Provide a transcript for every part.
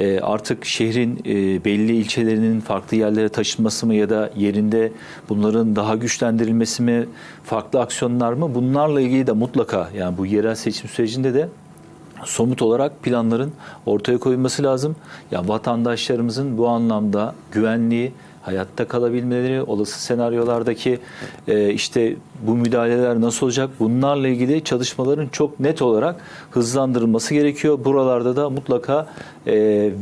e, artık şehrin e, belli ilçelerinin farklı yerlere taşınması mı ya da yerinde bunların daha güçlendirilmesi mi, farklı aksiyonlar mı? Bunlarla ilgili de mutlaka yani bu yerel seçim sürecinde de somut olarak planların ortaya koyulması lazım. Ya vatandaşlarımızın bu anlamda güvenliği, hayatta kalabilmeleri, olası senaryolardaki e, işte bu müdahaleler nasıl olacak? Bunlarla ilgili çalışmaların çok net olarak hızlandırılması gerekiyor. Buralarda da mutlaka e,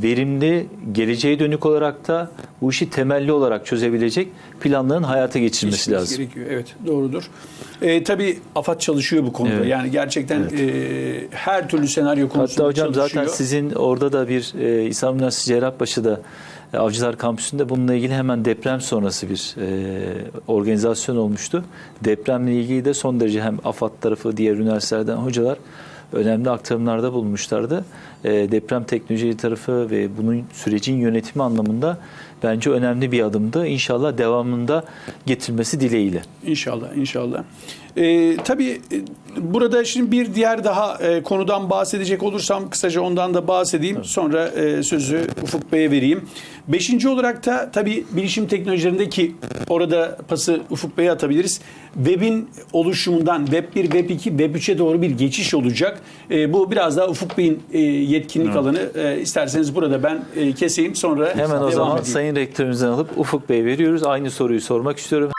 verimli, geleceğe dönük olarak da bu işi temelli olarak çözebilecek planların hayata geçirilmesi Geçmesi lazım. gerekiyor. Evet doğrudur. E, tabii AFAD çalışıyor bu konuda. Evet. Yani gerçekten e, her türlü senaryo konusunda Hatta hocam çalışıyor. zaten sizin orada da bir e, İslam Üniversitesi Cerrahpaşa'da Avcılar Kampüsü'nde bununla ilgili hemen deprem sonrası bir e, organizasyon olmuştu. Depremle ilgili de son derece hem AFAD tarafı diğer üniversitelerden hocalar önemli aktarımlarda bulunmuşlardı. E, deprem teknolojileri tarafı ve bunun sürecin yönetimi anlamında bence önemli bir adımdı. İnşallah devamında getirmesi dileğiyle. İnşallah, inşallah. Ee, tabii e, burada şimdi bir diğer daha e, konudan bahsedecek olursam kısaca ondan da bahsedeyim. Sonra e, sözü Ufuk Bey'e vereyim. Beşinci olarak da tabii bilişim teknolojilerindeki orada pası Ufuk Bey'e atabiliriz. Web'in oluşumundan Web 1, Web 2, Web 3'e doğru bir geçiş olacak. E, bu biraz daha Ufuk Bey'in e, yetkinlik alanı. E, isterseniz burada ben e, keseyim sonra Hemen o zaman edeyim. Sayın Rektörümüzden alıp Ufuk Bey veriyoruz. Aynı soruyu sormak istiyorum.